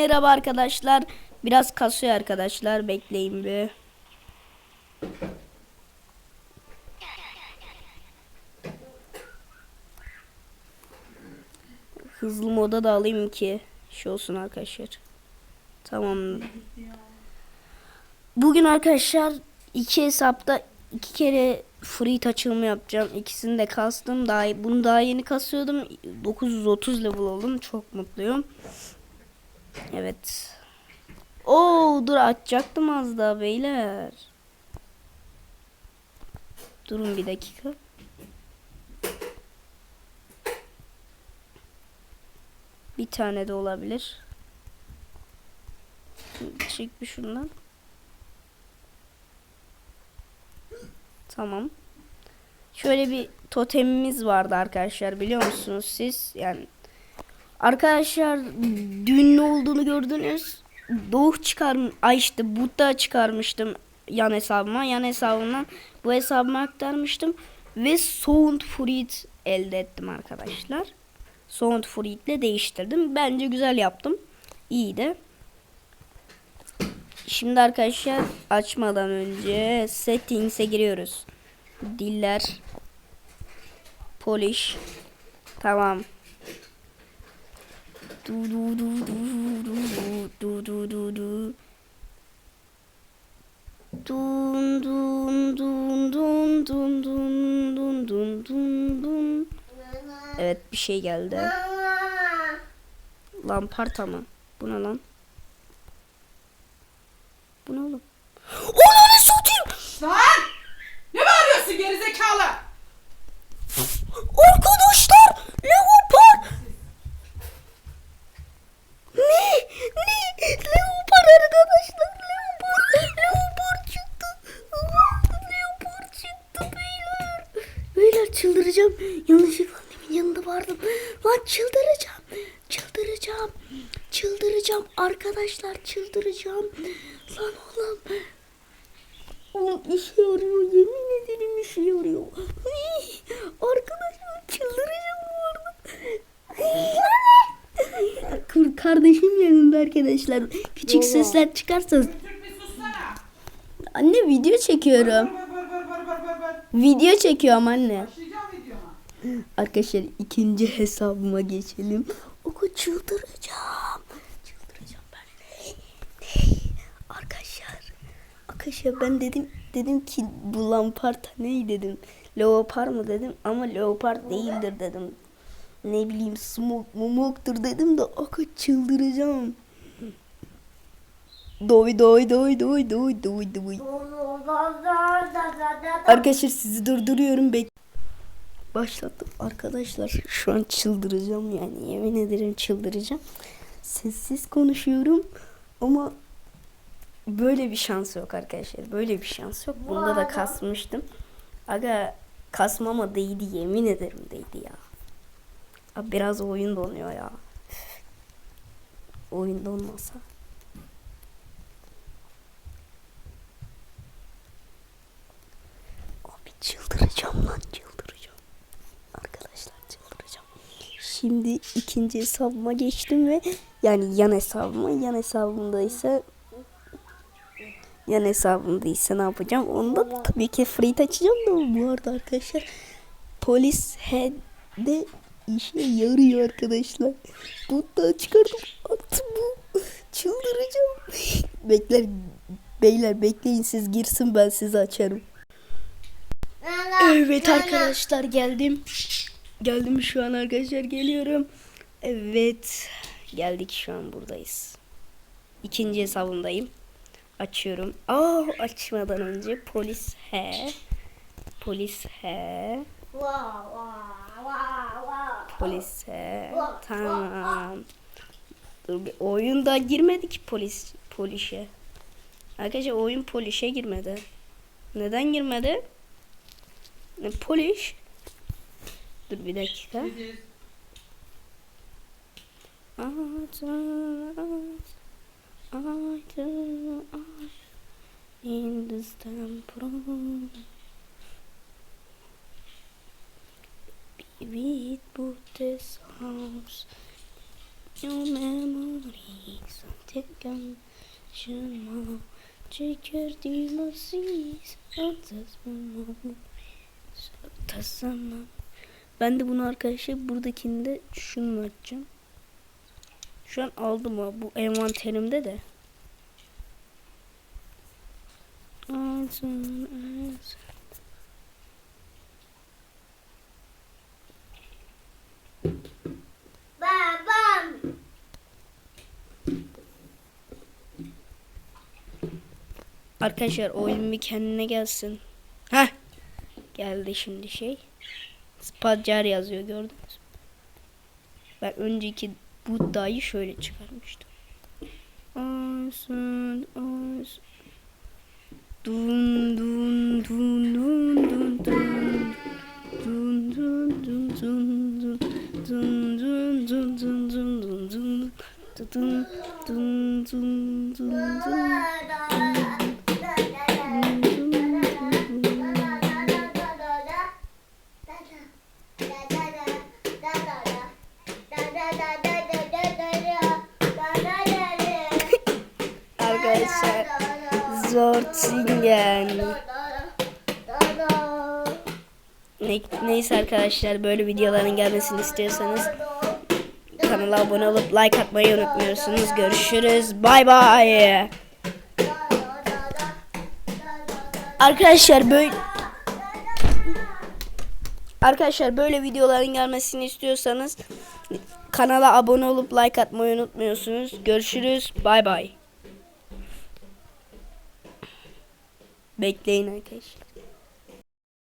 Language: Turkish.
merhaba arkadaşlar. Biraz kasıyor arkadaşlar. Bekleyin bir. Hızlı moda da alayım ki şey olsun arkadaşlar. Tamam. Bugün arkadaşlar iki hesapta iki kere free açılımı yapacağım. İkisini de kastım. Daha bunu daha yeni kasıyordum. 930 level oldum. Çok mutluyum. Evet. Oo dur açacaktım az daha beyler. Durun bir dakika. Bir tane de olabilir. Çek bir şundan. Tamam. Şöyle bir totemimiz vardı arkadaşlar biliyor musunuz siz? Yani arkadaşlar dün ne olduğunu gördünüz. Doğu çıkar ay işte Buddha çıkarmıştım yan hesabıma. Yan hesabımdan bu hesabıma aktarmıştım ve Sound Fruit elde ettim arkadaşlar. Sound Fruit ile değiştirdim. Bence güzel yaptım. İyiydi. Şimdi arkadaşlar açmadan önce settings'e giriyoruz. Diller polish tamam. Du du du du du du du du du Dun dun dun dun dun dun dun dun dun dun Evet bir şey geldi. Lamparta mı? Bu ne lan? Bu ne oğlum? Ananı satayım! Lan! Ne bağırıyorsun gerizekalı? Arkadaşlar leopar. Ne? Ne? Leopar arkadaşlar leopar. Leopar çıktı. Leopar çıktı beyler. Beyler çıldıracağım. Yanlışlıkla annemin yanında vardım. Lan çıldıracağım. Çıldıracağım. Çıldıracağım arkadaşlar çıldıracağım. Lan oğlum. Oğlum işe yarıyor. Yemin ederim işe yarıyor. Arkadaşlar çıldıracağım bu arada. Kardeşim yanında arkadaşlar. Küçük sesler çıkarsa Türk bir sussana. anne video çekiyorum. Video çekiyorum anne. Arkadaşlar ikinci hesabıma geçelim. Oku çıldıracağım. Çıldıracağım ben. Arkadaşlar. Arkadaşlar ben dedim dedim ki bu lamparta ne dedim. Leopar mı dedim ama leopar değildir dedim. Ne bileyim smoke mumoktur dedim de oku çıldıracağım. Doy doy doy doy doy doy doy. Arkadaşlar sizi durduruyorum. Bek Başlattım arkadaşlar. Şu an çıldıracağım yani. Yemin ederim çıldıracağım. Sessiz konuşuyorum ama böyle bir şans yok arkadaşlar. Böyle bir şans yok. Bunda da kasmıştım. Aga kasmama değdi yemin ederim değdi ya. Abi biraz oyun donuyor ya. Oyun donmasa. Abi çıldıracağım lan çıldıracağım. Arkadaşlar çıldıracağım. Şimdi ikinci hesabıma geçtim ve yani yan hesabıma yan hesabımda ise yan hesabımda ise ne yapacağım? Onda da tabii ki free açacağım da bu arada arkadaşlar polis head'de işe yarıyor arkadaşlar. Bu da çıkardım attım bu. Çıldıracağım. Bekler beyler bekleyin siz girsin ben sizi açarım. Evet arkadaşlar geldim. Geldim şu an arkadaşlar geliyorum. Evet geldik şu an buradayız. İkinci hesabımdayım. Açıyorum. Aa açmadan önce polis he. Polis he. Polis he. Tamam. Dur bir oyunda girmedi ki polis polişe. Arkadaşlar oyun polişe girmedi. Neden girmedi? Ne polish? Dur bir dakika. At, at, at, at, in this temple. With Buddha's house, your memories are taken. Şuna çekirdiğim aziz, atas bu mumu, tasamadım. Ben de bunu arkadaşlar buradakinde şunu açacağım. Şu an aldım ha bu envanterimde de. Babam. Arkadaşlar oyun bir kendine gelsin. Heh. Geldi şimdi şey. Spadcar yazıyor gördünüz mü? Ben önceki Buddha'yı şöyle çıkarmıştım. Olsun, olsun. Dun dun dun dun dun dun. Dun dun dun dun dun. Dun dun dun dun dun dun dun. Dun dun dun dun dun. Zortingen. Ne, neyse arkadaşlar böyle videoların gelmesini istiyorsanız kanala abone olup like atmayı unutmuyorsunuz. Görüşürüz. Bay bay. Arkadaşlar böyle Arkadaşlar böyle videoların gelmesini istiyorsanız kanala abone olup like atmayı unutmuyorsunuz. Görüşürüz. Bay bay. Bekleyin arkadaşlar.